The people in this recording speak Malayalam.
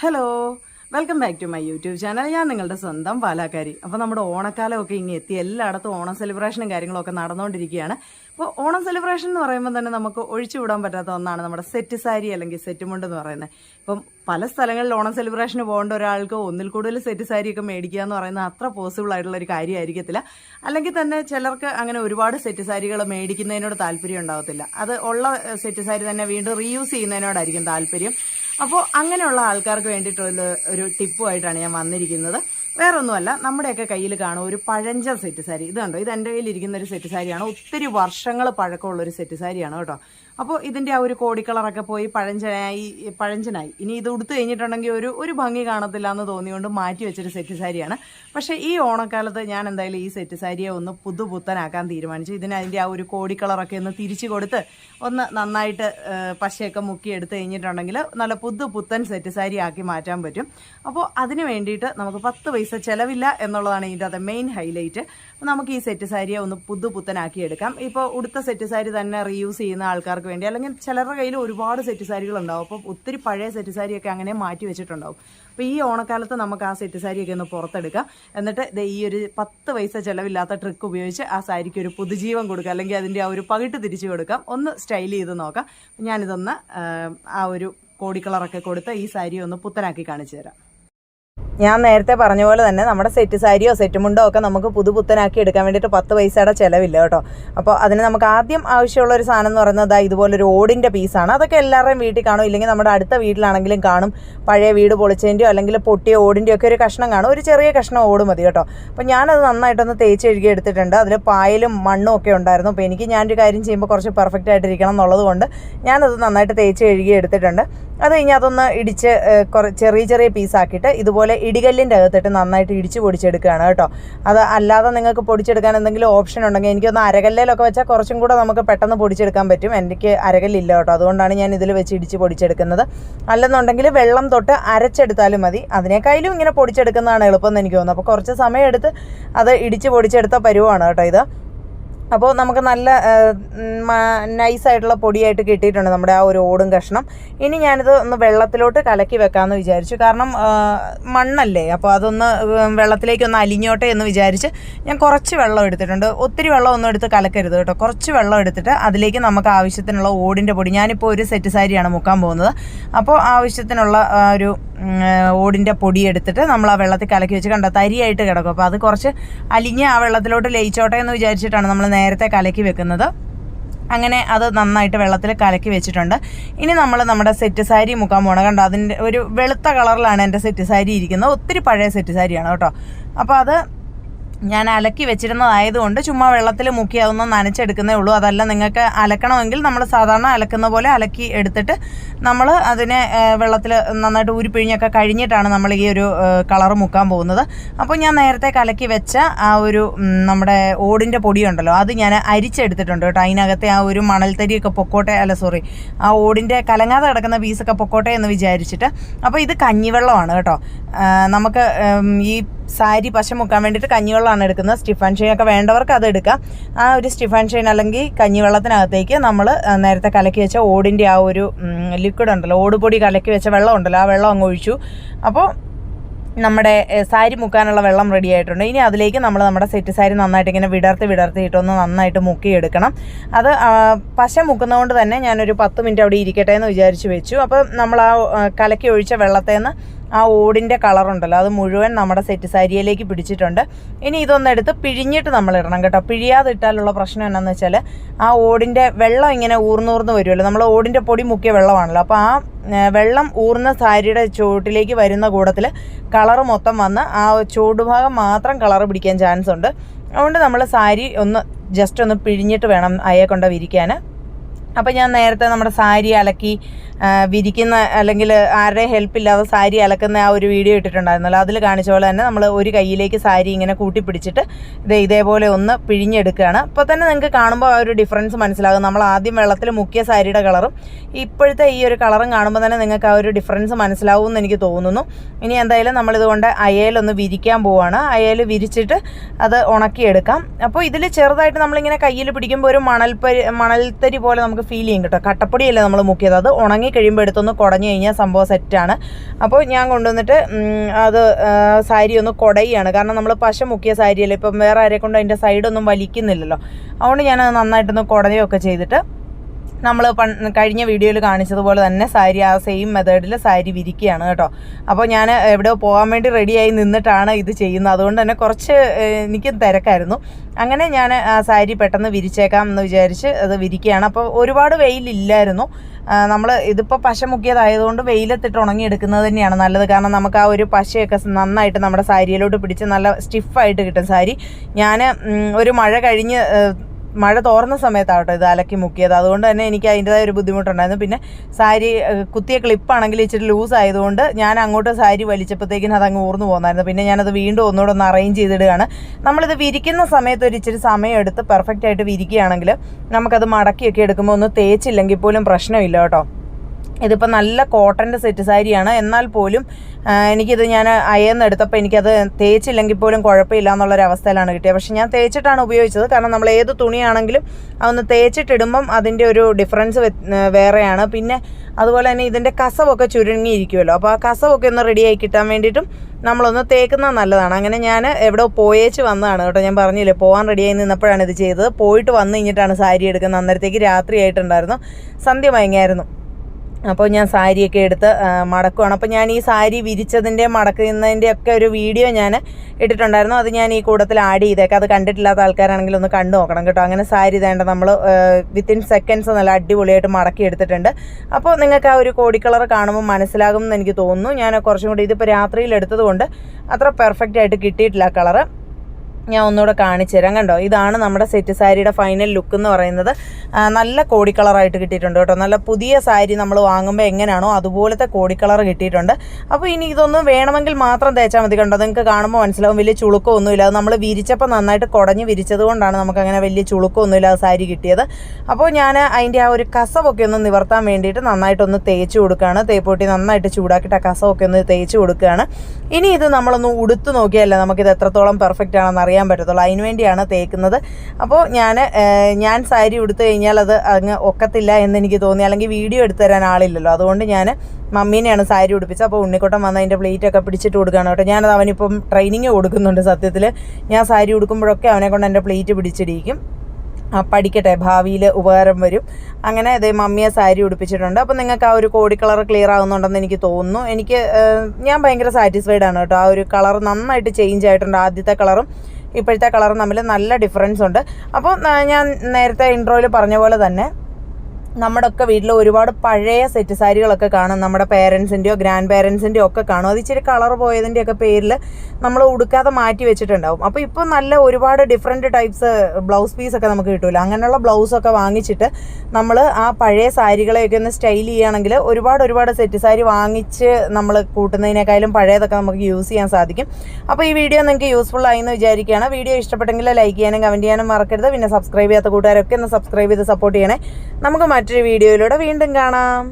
Hello welcome back to my YouTube channel ഞാൻ നിങ്ങളുടെ സ്വന്തം പാലാക്കാരി. അപ്പോൾ നമ്മുടെ ഓണക്കാലമൊക്കെ ഇങ്ങനെ എത്തി. എല്ലായിടത്തും ഓണം സെലിബ്രേഷനും കാര്യങ്ങളൊക്കെ നടന്നുകൊണ്ടിരിക്കുകയാണ്. അപ്പോൾ ഓണം സെലിബ്രേഷൻ എന്ന് പറയുമ്പോൾ തന്നെ നമുക്ക് ഒഴിച്ചുവിടാൻ പറ്റാത്ത ഒന്നാണ് നമ്മുടെ സെറ്റ് സാരി അല്ലെങ്കിൽ സെറ്റ് മുണ്ട് എന്ന് പറയുന്നത്. ഇപ്പം പല സ്ഥലങ്ങളിൽ ഓണം സെലിബ്രേഷന് പോകേണ്ട ഒരാൾക്ക് ഒന്നിൽ കൂടുതൽ സെറ്റ് സാരിയൊക്കെ മേടിക്കുക എന്ന് പറയുന്നത് അത്ര പോസിബിൾ ആയിട്ടുള്ള ഒരു കാര്യമായിരിക്കത്തില്ല. അല്ലെങ്കിൽ തന്നെ ചിലർക്ക് അങ്ങനെ ഒരുപാട് സെറ്റ് സാരികൾ മേടിക്കുന്നതിനോട് താല്പര്യം ഉണ്ടാകത്തില്ല അത് ഉള്ള സെറ്റ് സാരി തന്നെ വീണ്ടും റീയൂസ് ചെയ്യുന്നതിനോടായിരിക്കും താല്പര്യം. അപ്പോൾ അങ്ങനെയുള്ള ആൾക്കാർക്ക് വേണ്ടിയിട്ടുള്ള ഒരു ടിപ്പുമായിട്ടാണ് ഞാൻ വന്നിരിക്കുന്നത്. വേറെ ഒന്നുമല്ല നമ്മുടെയൊക്കെ കയ്യിൽ കാണും ഒരു പഴഞ്ച സെറ്റ് സാരി. ഇത് കണ്ടോ? ഇത് എന്റെ കയ്യിൽ ഇരിക്കുന്ന ഒരു സെറ്റ് സാരിയാണ്. ഒത്തിരി വർഷങ്ങൾ പഴക്കമുള്ള ഒരു സെറ്റ് സാരിയാണ് കേട്ടോ. അപ്പോൾ ഇതിന്റെ ആ ഒരു കോടിക്കളറൊക്കെ പോയി പഴഞ്ചനായി പഴഞ്ചനായി. ഇനി ഇത് ഉടുത്തു കഴിഞ്ഞിട്ടുണ്ടെങ്കിൽ ഒരു ഒരു ഭംഗി കാണത്തില്ല എന്ന് തോന്നിയുകൊണ്ട് മാറ്റി വെച്ചൊരു സെറ്റ് സാരിയാണ്. പക്ഷേ ഈ ഓണക്കാലത്ത് ഞാൻ എന്തായാലും ഈ സെറ്റ് സാരിയെ ഒന്ന് പുതുപുത്തനാക്കാൻ തീരുമാനിച്ചു. ഇതിന് അതിന്റെ ആ ഒരു കോടിക്കളറൊക്കെ ഒന്ന് തിരിച്ചു കൊടുത്ത് ഒന്ന് നന്നായിട്ട് പശയൊക്കെ മുക്കി എടുത്തു കഴിഞ്ഞിട്ടുണ്ടെങ്കിൽ നല്ല പുതുപുത്തൻ സെറ്റ് സാരി ആക്കി മാറ്റാൻ പറ്റും. അപ്പോൾ അതിന് വേണ്ടിയിട്ട് നമുക്ക് പത്ത് പൈസ ചിലവില്ല എന്നുള്ളതാണ് ഇതിന്റെ അത് മെയിൻ ഹൈലൈറ്റ്. നമുക്ക് ഈ സെറ്റ് സാരിയെ ഒന്ന് പുതുപുത്തനാക്കി എടുക്കാം. ഇപ്പോൾ ഉടുത്ത സെറ്റ് സാരി തന്നെ റീയൂസ് ചെയ്യുന്ന ആൾക്കാർക്ക് വേണ്ടി. അല്ലെങ്കിൽ ചിലരുടെ കയ്യിൽ ഒരുപാട് സെറ്റ് സാരികൾ ഉണ്ടാവും അപ്പോൾ ഒത്തിരി പഴയ സെറ്റ് സാരിയൊക്കെ അങ്ങനെ മാറ്റി വെച്ചിട്ടുണ്ടാവും. അപ്പോൾ ഈ ഓണക്കാലത്ത് നമുക്ക് ആ സെറ്റ് സാരിയൊക്കെ ഒന്ന് പുറത്തെടുക്കാം. എന്നിട്ട് ഈ ഒരു പത്ത് പൈസ ചിലവില്ലാത്ത ട്രിക്ക് ഉപയോഗിച്ച് ആ സാരിക്ക് ഒരു പുതുജീവൻ കൊടുക്കുക അല്ലെങ്കിൽ അതിന്റെ ആ ഒരു പകിട്ട് തിരിച്ചു കൊടുക്കാം. ഒന്ന് സ്റ്റൈൽ ചെയ്ത് നോക്കാം. ഞാനിതൊന്ന് ആ ഒരു കോടിക്കളറൊക്കെ കൊടുത്ത് ഈ സാരി ഒന്ന് പുത്തനാക്കി കാണിച്ചു തരാം. ഞാൻ നേരത്തെ പറഞ്ഞ പോലെ തന്നെ നമ്മുടെ സെറ്റ് സാരിയോ സെറ്റ് മുണ്ടോ ഒക്കെ നമുക്ക് പുതുപുത്തനാക്കി എടുക്കാൻ വേണ്ടിയിട്ട് പത്ത് പൈസയുടെ ചിലവില്ല കേട്ടോ. അപ്പോൾ അതിന് നമുക്ക് ആദ്യം ആവശ്യമുള്ള ഒരു സാധനം എന്ന് പറയുന്നത് ഇതുപോലൊരു ഓടിന്റെ പീസാണ് അതൊക്കെ എല്ലാവരുടെയും വീട്ടിൽ കാണും. ഇല്ലെങ്കിൽ നമ്മുടെ അടുത്ത വീട്ടിലാണെങ്കിലും കാണും. പഴയ വീട് പൊളിച്ചതിന്റെയോ അല്ലെങ്കിൽ പൊട്ടിയ ഓടിന്റെയോ ഒക്കെ ഒരു കഷ്ണം കാണും. ഒരു ചെറിയ കഷ്ണം ഓട് മതി കേട്ടോ. അപ്പോൾ ഞാനത് നന്നായിട്ടൊന്ന് തേച്ച് കഴുകി എടുത്തിട്ടുണ്ട്. അതിൽ പായലും മണ്ണും ഒക്കെ ഉണ്ടായിരുന്നു. അപ്പോൾ എനിക്ക് ഞാനൊരു കാര്യം ചെയ്യുമ്പോൾ കുറച്ച് പെർഫെക്റ്റ് ആയിട്ടിരിക്കണം എന്നുള്ളത് കൊണ്ട് ഞാനത് നന്നായിട്ട് തേച്ച് കഴുകി എടുത്തിട്ടുണ്ട്. അത് കഴിഞ്ഞ് അതൊന്ന് ഇടിച്ച് ചെറിയ ചെറിയ പീസാക്കിയിട്ട് ഇതുപോലെ ഇടികല്ലിന്റെ അകത്തിട്ട് നന്നായിട്ട് ഇടിച്ച് പൊടിച്ചെടുക്കുകയാണ് കേട്ടോ. അത് അല്ലാതെ നിങ്ങൾക്ക് പൊടിച്ചെടുക്കാൻ എന്തെങ്കിലും ഓപ്ഷൻ ഉണ്ടെങ്കിൽ എനിക്കൊന്ന് അരകല്ലിലൊക്കെ വെച്ചാൽ കുറച്ചും കൂടെ നമുക്ക് പെട്ടെന്ന് പൊടിച്ചെടുക്കാൻ പറ്റും. എനിക്ക് അരകല്ലില്ല കേട്ടോ. അതുകൊണ്ടാണ് ഞാൻ ഇതിൽ വെച്ച് ഇടിച്ച് പൊടിച്ചെടുക്കുന്നത്. അല്ലെന്നുണ്ടെങ്കിൽ വെള്ളം തൊട്ട് അരച്ചെടുത്താലും മതി. അതിനേക്കായാലും ഇങ്ങനെ പൊടിച്ചെടുക്കുന്നതാണ് എളുപ്പം എന്ന് എനിക്ക് തോന്നുന്നു. അപ്പോൾ കുറച്ച് സമയം എടുത്ത് അത് ഇടിച്ച് പൊടിച്ചെടുത്ത പരുവമാണ് കേട്ടോ ഇത്. അപ്പോൾ നമുക്ക് നല്ല നൈസായിട്ടുള്ള പൊടിയായിട്ട് കിട്ടിയിട്ടുണ്ട് നമ്മുടെ ആ ഒരു ഓടും കഷ്ണം. ഇനി ഞാനിത് ഒന്ന് വെള്ളത്തിലോട്ട് കലക്കി വെക്കാമെന്ന് വിചാരിച്ചു. കാരണം മണ്ണല്ലേ? അപ്പോൾ അതൊന്ന് വെള്ളത്തിലേക്ക് ഒന്ന് അലിഞ്ഞോട്ടെ എന്ന് വിചാരിച്ച് ഞാൻ കുറച്ച് വെള്ളം എടുത്തിട്ടുണ്ട്. ഒത്തിരി വെള്ളം ഒന്നും എടുത്ത് കലക്കരുത് കേട്ടോ. കുറച്ച് വെള്ളം എടുത്തിട്ട് അതിലേക്ക് നമുക്ക് ആവശ്യത്തിനുള്ള ഓടിന്റെ പൊടി. ഞാനിപ്പോൾ ഒരു സെറ്റ് സാരിയാണ് മുക്കാൻ പോകുന്നത്. അപ്പോൾ ആവശ്യത്തിനുള്ള ഒരു ഓടിന്റെ പൊടി എടുത്തിട്ട് നമ്മൾ ആ വെള്ളത്തിൽ കലക്കി വെച്ച് കണ്ട തരിയായിട്ട് കിടക്കും. അപ്പോൾ അത് കുറച്ച് അലിഞ്ഞ് ആ വെള്ളത്തിലോട്ട് ലയിച്ചോട്ടെ എന്ന് വിചാരിച്ചിട്ടാണ് നമ്മൾ നേരത്തെ കലക്കി വെക്കുന്നത്. അങ്ങനെ അത് നന്നായിട്ട് വെള്ളത്തിൽ കലക്കി വെച്ചിട്ടുണ്ട്. ഇനി നമ്മൾ നമ്മുടെ സെറ്റ് സാരി മുക്കാൻ പോകണം കണ്ടോ അതിന്റെ ഒരു വെളുത്ത കളറിലാണ് എന്റെ സെറ്റ് സാരി ഇരിക്കുന്നത്. ഒത്തിരി പഴയ സെറ്റ് സാരിയാണ് കേട്ടോ. അപ്പോൾ അത് ഞാൻ അലക്കി വെച്ചിരുന്നതായതുകൊണ്ട് ചുമ്മാ വെള്ളത്തിൽ മുക്കി അതൊന്ന് നനച്ചെടുക്കുന്നേ ഉള്ളൂ. അതല്ല നിങ്ങൾക്ക് അലക്കണമെങ്കിൽ നമ്മൾ സാധാരണ അലക്കുന്ന പോലെ അലക്കി എടുത്തിട്ട് നമ്മൾ അതിനെ വെള്ളത്തിൽ നന്നായിട്ട് ഊരിപ്പിഴിഞ്ഞൊക്കെ കഴിഞ്ഞിട്ടാണ് നമ്മൾ ഈ ഒരു കളർ മുക്കാൻ പോകുന്നത്. അപ്പോൾ ഞാൻ നേരത്തെ കലക്കി വെച്ച ആ ഒരു നമ്മുടെ ഓടിന്റെ പൊടിയുണ്ടല്ലോ അത് ഞാൻ അരിച്ചെടുത്തിട്ടുണ്ട് കേട്ടോ. അതിനകത്തെ ആ ഒരു മണൽത്തരിയൊക്കെ പൊക്കോട്ടെ അല്ല സോറി ആ ഓടിന്റെ കലങ്ങാതെ കിടക്കുന്ന പീസൊക്കെ പൊക്കോട്ടെ എന്ന് വിചാരിച്ചിട്ട്. അപ്പോൾ ഇത് കഞ്ഞിവെള്ളമാണ് കേട്ടോ. നമുക്ക് ഈ സാരി പശ മുക്കാൻ വേണ്ടിയിട്ട് കഞ്ഞിവെള്ളമാണ് എടുക്കുന്നത്. സ്റ്റിഫൻ ഷെയിൻ ഒക്കെ വേണ്ടവർക്ക് അത് എടുക്കാം. ആ ഒരു സ്റ്റിഫൻ ഷെയിൻ അല്ലെങ്കിൽ കഞ്ഞിവെള്ളത്തിനകത്തേക്ക് നമ്മൾ നേരത്തെ കലക്കി വെച്ച ഓടിന്റെ ആ ഒരു ലിക്വിഡ് ഉണ്ടല്ലോ ഓടുപൊടി കലക്കി വെച്ച വെള്ളം ഉണ്ടല്ലോ ആ വെള്ളം അങ്ങ് ഒഴിച്ചു. അപ്പോൾ നമ്മുടെ സാരി മുക്കാനുള്ള വെള്ളം റെഡി ആയിട്ടുണ്ട്. ഇനി അതിലേക്ക് നമ്മൾ നമ്മുടെ സെറ്റ് സാരി നന്നായിട്ട് ഇങ്ങനെ വിടർത്തി വിടർത്തിയിട്ടൊന്ന് നന്നായിട്ട് മുക്കിയെടുക്കണം. അത് പശ മുക്കുന്നതുകൊണ്ട് തന്നെ ഞാനൊരു പത്ത് മിനിറ്റ് അവിടെ ഇരിക്കട്ടെ എന്ന് വിചാരിച്ച് വെച്ചു. അപ്പോൾ നമ്മൾ ആ കലക്കി ഒഴിച്ച വെള്ളത്തേന്ന് ആ ഓടിന്റെ കളറുണ്ടല്ലോ. അത് മുഴുവൻ നമ്മുടെ സെറ്റ് സാരിയിലേക്ക് പിടിച്ചിട്ടുണ്ട്. ഇനി ഇതൊന്നെടുത്ത് പിഴിഞ്ഞിട്ട് നമ്മൾ ഇടണം കേട്ടോ. പിഴിയാതെ ഇട്ടാലുള്ള പ്രശ്നം എന്നാന്ന് വെച്ചാൽ ആ ഓടിന്റെ വെള്ളം ഇങ്ങനെ ഊർന്നൂർന്ന് വരുമല്ലോ. നമ്മൾ ഓടിന്റെ പൊടി മുക്കിയ വെള്ളമാണല്ലോ. അപ്പോൾ ആ വെള്ളം ഊർന്ന സാരിയുടെ ചുവട്ടിലേക്ക് വരുന്ന കൂടത്തിൽ കളറ് മൊത്തം വന്ന് ആ ചൂടുഭാഗം മാത്രം കളറ് പിടിക്കാൻ ചാൻസ് ഉണ്ട് അതുകൊണ്ട് നമ്മൾ സാരി ഒന്ന് ജസ്റ്റ് ഒന്ന് പിഴിഞ്ഞിട്ട് വേണം അയെ കൊണ്ട് വിരിക്കാൻ അപ്പോൾ ഞാൻ നേരത്തെ നമ്മുടെ സാരി അലക്കി വിരിക്കുന്ന അല്ലെങ്കിൽ ആരുടെ ഹെൽപ്പ് ഇല്ലാതെ സാരി അലക്കുന്ന ആ ഒരു വീഡിയോ ഇട്ടിട്ടുണ്ടായിരുന്നല്ലോ. അതിൽ കാണിച്ച പോലെ തന്നെ നമ്മൾ ഒരു കയ്യിലേക്ക് സാരി ഇങ്ങനെ കൂട്ടി പിടിച്ചിട്ട് ഇത് ഇതേപോലെ ഒന്ന് പിഴിഞ്ഞെടുക്കുകയാണ്. അപ്പോൾ തന്നെ നിങ്ങൾക്ക് കാണുമ്പോൾ ആ ഒരു ഡിഫറൻസ് മനസ്സിലാകും. നമ്മൾ ആദ്യം വെള്ളത്തിൽ മുക്കിയ സാരിയുടെ കളറും ഇപ്പോഴത്തെ ഈ ഒരു കളറും കാണുമ്പോൾ തന്നെ നിങ്ങൾക്ക് ആ ഒരു ഡിഫറൻസ് മനസ്സിലാവും എന്ന് എനിക്ക് തോന്നുന്നു. ഇനി എന്തായാലും നമ്മളിതുകൊണ്ട് അയലൊന്ന് വിരിക്കാൻ പോവുകയാണ് അയൽ വിരിച്ചിട്ട് അത് ഉണക്കിയെടുക്കാം. അപ്പോൾ ഇതിൽ ചെറുതായിട്ട് നമ്മളിങ്ങനെ കയ്യിൽ പിടിക്കുമ്പോൾ ഒരു മണൽപ്പരി മണൽത്തരി പോലെ നമുക്ക് നമുക്ക് ഫീൽ ചെയ്യും കേട്ടോ. കട്ടപ്പൊടിയല്ല നമ്മൾ മുക്കിയത്? അത് ഉണങ്ങി കഴിയുമ്പോൾ എടുത്തൊന്ന് കുടഞ്ഞു കഴിഞ്ഞാൽ സംഭവം സെറ്റാണ് അപ്പോൾ ഞാൻ കൊണ്ടുവന്നിട്ട് അത് സാരി ഒന്ന് കുടയാണ്. കാരണം നമ്മൾ പശ മുക്കിയ സാരിയല്ലേ ഇപ്പം വേറെ ആരെ കൊണ്ട് അതിന്റെ സൈഡൊന്നും വലിക്കുന്നില്ലല്ലോ. അതുകൊണ്ട് ഞാനത് നന്നായിട്ടൊന്ന് കുടയുകയൊക്കെ ചെയ്തിട്ട് നമ്മൾ കഴിഞ്ഞ വീഡിയോയിൽ കാണിച്ചതുപോലെ തന്നെ സാരി ആ സെയിം മെത്തേഡിൽ സാരി വിരിക്കുകയാണ് കേട്ടോ. അപ്പോൾ ഞാൻ എവിടെ പോകാൻ വേണ്ടി റെഡിയായി നിന്നിട്ടാണ് ഇത് ചെയ്യുന്നത്. അതുകൊണ്ട് തന്നെ കുറച്ച് എനിക്കും തിരക്കായിരുന്നു. അങ്ങനെ ഞാൻ ആ സാരി പെട്ടെന്ന് വിരിച്ചേക്കാം എന്ന് വിചാരിച്ച് അത് വിരിക്കുകയാണ് അപ്പോൾ ഒരുപാട് വെയിലില്ലായിരുന്നു. നമ്മൾ ഇതിപ്പോൾ പശ മുക്കിയതായതുകൊണ്ട് വെയിലത്തിട്ട് ഉണങ്ങിയെടുക്കുന്നത് തന്നെയാണ് നല്ലത്. കാരണം നമുക്ക് ആ ഒരു പശയൊക്കെ നന്നായിട്ട് നമ്മുടെ സാരിയിലോട്ട് പിടിച്ച് നല്ല സ്റ്റിഫായിട്ട് കിട്ടും സാരി. ഞാൻ ഒരു മഴ കഴിഞ്ഞ് മഴ തോർന്ന സമയത്താവട്ടെ ഇത് അലക്കി മുക്കിയത്. അതുകൊണ്ട് തന്നെ എനിക്ക് അതിന്റെതായ ഒരു ബുദ്ധിമുട്ടുണ്ടായിരുന്നു. പിന്നെ സാരി കുത്തിയ ക്ലിപ്പാണെങ്കിൽ ഇച്ചിരി ലൂസ് ആയതുകൊണ്ട് ഞാൻ അങ്ങോട്ട് സാരി വലിച്ചപ്പോഴത്തേക്കിനും അത് അങ്ങ് ഊർന്നു പോകുന്നായിരുന്നു പിന്നെ ഞാനത് വീണ്ടും ഒന്നുകൂടെ ഒന്ന് അറേഞ്ച് ചെയ്തിടുകയാണ്. നമ്മളിത് വിരിക്കുന്ന സമയത്ത് ഒരു ഇച്ചിരി സമയം എടുത്ത് പെർഫെക്റ്റ് ആയിട്ട് വിരിക്കുകയാണെങ്കിൽ നമുക്കത് മടക്കിയൊക്കെ എടുക്കുമ്പോൾ ഒന്ന് തേച്ചില്ലെങ്കിൽ പോലും പ്രശ്നമില്ല കേട്ടോ. ഇതിപ്പോൾ നല്ല കോട്ടന്റെ സെറ്റ് സാരിയാണ് എന്നാൽ പോലും എനിക്കിത് ഞാൻ അയന്നെടുത്തപ്പോൾ എനിക്കത് തേച്ചില്ലെങ്കിൽ പോലും കുഴപ്പമില്ല എന്നുള്ളൊരു അവസ്ഥയിലാണ് കിട്ടിയത്. പക്ഷേ ഞാൻ തേച്ചിട്ടാണ് ഉപയോഗിച്ചത്. കാരണം നമ്മൾ ഏത് തുണിയാണെങ്കിലും അതൊന്ന് തേച്ചിട്ടിടുമ്പം അതിന്റെ ഒരു ഡിഫറൻസ് വേറെയാണ്. പിന്നെ അതുപോലെ തന്നെ ഇതിന്റെ കസവൊക്കെ ചുരുങ്ങിയിരിക്കുമല്ലോ അപ്പോൾ ആ കസവൊക്കെ ഒന്ന് റെഡിയായി കിട്ടാൻ വേണ്ടിയിട്ടും നമ്മളൊന്ന് തേക്കുന്നത് നല്ലതാണ്. അങ്ങനെ ഞാൻ എവിടെ പോയേച്ച് വന്നതാണ് കേട്ടോ. ഞാൻ പറഞ്ഞില്ലേ പോകാൻ റെഡിയായി നിന്നപ്പോഴാണ് ഇത് ചെയ്തത്. പോയിട്ട് വന്നു കഴിഞ്ഞിട്ടാണ് സാരി എടുക്കുന്നത്. അന്നേരത്തേക്ക് രാത്രിയായിട്ടുണ്ടായിരുന്നു. സന്ധ്യ മയങ്ങിയായിരുന്നു. അപ്പോൾ ഞാൻ സാരിയൊക്കെ എടുത്ത് മടക്കുവാണ്. അപ്പോൾ ഞാൻ ഈ സാരി വിരിച്ചതിന്റെ മടക്കുന്നതിന്റെ ഒക്കെ ഒരു വീഡിയോ ഞാൻ ഇട്ടിട്ടുണ്ടായിരുന്നു. അത് ഞാൻ ഈ കൂടത്തിൽ ആഡ് ചെയ്തേക്കാം. അത് കണ്ടിട്ടില്ലാത്ത ആൾക്കാരാണെങ്കിൽ ഒന്ന് കണ്ടു നോക്കണം കേട്ടോ. അങ്ങനെ സാരി തേണ്ട നമ്മൾ വിത്തിൻ സെക്കൻഡ്സ് നല്ല അടിപൊളിയായിട്ട് മടക്കി എടുത്തിട്ടുണ്ട്. അപ്പോൾ നിങ്ങൾക്ക് ആ ഒരു കോടി കളർ കാണുമ്പോൾ മനസ്സിലാകും എന്ന് എനിക്ക് തോന്നുന്നു. ഞാൻ കുറച്ചും കൂടി ഇതിപ്പോൾ രാത്രിയിൽ എടുത്തതുകൊണ്ട് അത്ര പെർഫെക്റ്റ് ആയിട്ട് കിട്ടിയിട്ടില്ല കളറ്. ഞാൻ ഒന്നുകൂടെ കാണിച്ചു തരാം. കണ്ടോ? ഇതാണ് നമ്മുടെ സെറ്റ് സാരിയുടെ ഫൈനൽ ലുക്ക് എന്ന് പറയുന്നത്. നല്ല കോടി കളറായിട്ട് കിട്ടിയിട്ടുണ്ട് കേട്ടോ. നല്ല പുതിയ സാരി നമ്മൾ വാങ്ങുമ്പോൾ എങ്ങനെയാണോ അതുപോലത്തെ കോടി കളർ കിട്ടിയിട്ടുണ്ട്. അപ്പോൾ ഇനി ഇതൊന്നും വേണമെങ്കിൽ മാത്രം തേച്ചാൽ മതി കണ്ടോ? നിങ്ങൾക്ക് കാണുമ്പോൾ മനസ്സിലാവും വലിയ ചുളുക്കമൊന്നുമില്ല. അത് നമ്മൾ വിരിച്ചപ്പോൾ നന്നായിട്ട് കുടഞ്ഞ് വിരിച്ചത് കൊണ്ടാണ് നമുക്ക് അങ്ങനെ വലിയ ചുളുക്കമൊന്നുമില്ലാതെ സാരി കിട്ടിയത്. അപ്പോൾ ഞാൻ അതിന്റെ ആ ഒരു കസവൊക്കെ ഒന്ന് നിവർത്താൻ വേണ്ടിയിട്ട് നന്നായിട്ടൊന്ന് തേച്ച് കൊടുക്കുകയാണ്. തേപ്പൊട്ടി നന്നായിട്ട് ചൂടാക്കിയിട്ട് ആ കസവൊക്കെ ഒന്ന് തേച്ച് കൊടുക്കുകയാണ്. ഇനി ഇത് നമ്മളൊന്ന് ഉടുത്ത് നോക്കിയല്ലേ നമുക്കിത് എത്രത്തോളം പെർഫെക്റ്റ് ആണെന്ന് അറിയാൻ പറ്റത്തുള്ളൂ. അതിന് വേണ്ടിയാണ് തേക്കുന്നത്. അപ്പോൾ ഞാൻ ഞാൻ സാരി ഉടുത്തു കഴിഞ്ഞാൽ അത് അങ്ങ് ഒക്കത്തില്ല എന്നെനിക്ക് തോന്നി. അല്ലെങ്കിൽ വീഡിയോ എടുത്തു തരാൻ ആളില്ലല്ലോ. അതുകൊണ്ട് ഞാൻ മമ്മീനെയാണ് സാരി ഉടുപ്പിച്ചത്. അപ്പോൾ ഉണ്ണിക്കുട്ടൻ വന്ന് അതിന്റെ പ്ലേറ്റൊക്കെ പിടിച്ചിട്ട് കൊടുക്കുകയാണ് കേട്ടോ. ഞാനത് അവനിപ്പം ട്രെയിനിങ് കൊടുക്കുന്നുണ്ട് സത്യത്തിൽ. ഞാൻ സാരി ഉടുക്കുമ്പോഴൊക്കെ അവനെ കൊണ്ട് എന്റെ പ്ലേറ്റ് പിടിച്ചിടിക്കും. പഠിക്കട്ടെ. ഭാവിയിൽ ഉപകാരം വരും. അങ്ങനെ അതേ മമ്മിയെ സാരി ഉടുപ്പിച്ചിട്ടുണ്ട്. അപ്പോൾ നിങ്ങൾക്ക് ആ ഒരു കോടി കളർ ക്ലിയർ ആകുന്നുണ്ടെന്ന് എനിക്ക് തോന്നുന്നു. എനിക്ക് ഞാൻ ഭയങ്കര സാറ്റിസ്ഫൈഡ് ആണ് കേട്ടോ. ആ ഒരു കളർ നന്നായിട്ട് ചേഞ്ച് ആയിട്ടുണ്ട്. ആദ്യത്തെ കളറും ഇപ്പോഴത്തെ കളറും തമ്മിൽ നല്ല ഡിഫറൻസ് ഉണ്ട്. അപ്പോൾ ഞാൻ നേരത്തെ ഇൻട്രോയിൽ പറഞ്ഞ പോലെ തന്നെ നമ്മുടെ ഒക്കെ വീട്ടിൽ ഒരുപാട് പഴയ സെറ്റ് സാരികളൊക്കെ കാണും. നമ്മുടെ പേരൻസിന്റെയോ ഗ്രാൻഡ് പേരൻസിന്റെയോ ഒക്കെ കാണും. അത് ഇച്ചിരി കളർ പോയതിന്റെ ഒക്കെ പേരിൽ നമ്മൾ ഉടുക്കാതെ മാറ്റി വെച്ചിട്ടുണ്ടാവും. അപ്പോൾ ഇപ്പോൾ നല്ല ഒരുപാട് ഡിഫറെന്റ് ടൈപ്സ് ബ്ലൗസ് പീസൊക്കെ നമുക്ക് കിട്ടില്ല അങ്ങനെയുള്ള ബ്ലൗസൊക്കെ വാങ്ങിച്ചിട്ട് നമ്മൾ ആ പഴയ സാരികളെയൊക്കെ ഒന്ന് സ്റ്റൈൽ ചെയ്യുകയാണെങ്കിൽ ഒരുപാട് ഒരുപാട് സെറ്റ് സാരി വാങ്ങിച്ച് നമ്മൾ കൂട്ടുന്നതിനേക്കാളും പഴയതൊക്കെ നമുക്ക് യൂസ് ചെയ്യാൻ സാധിക്കും. അപ്പോൾ ഈ വീഡിയോ നിങ്ങൾക്ക് യൂസ്ഫുൾ ആയി എന്ന് വിചാരിക്കുകയാണ്. വീഡിയോ ഇഷ്ടപ്പെട്ടെങ്കിൽ ലൈക്ക് ചെയ്യാനും കമന്റ് ചെയ്യാനും മറക്കരുത്. പിന്നെ സബ്സ്ക്രൈബ് ചെയ്യാത്ത കൂട്ടുകാരൊക്കെ ഒന്ന് സബ്സ്ക്രൈബ് ചെയ്ത് സപ്പോർട്ട് ചെയ്യണേ. നമുക്ക് മറ്റൊരു വീഡിയോയിലൂടെ വീണ്ടും കാണാം.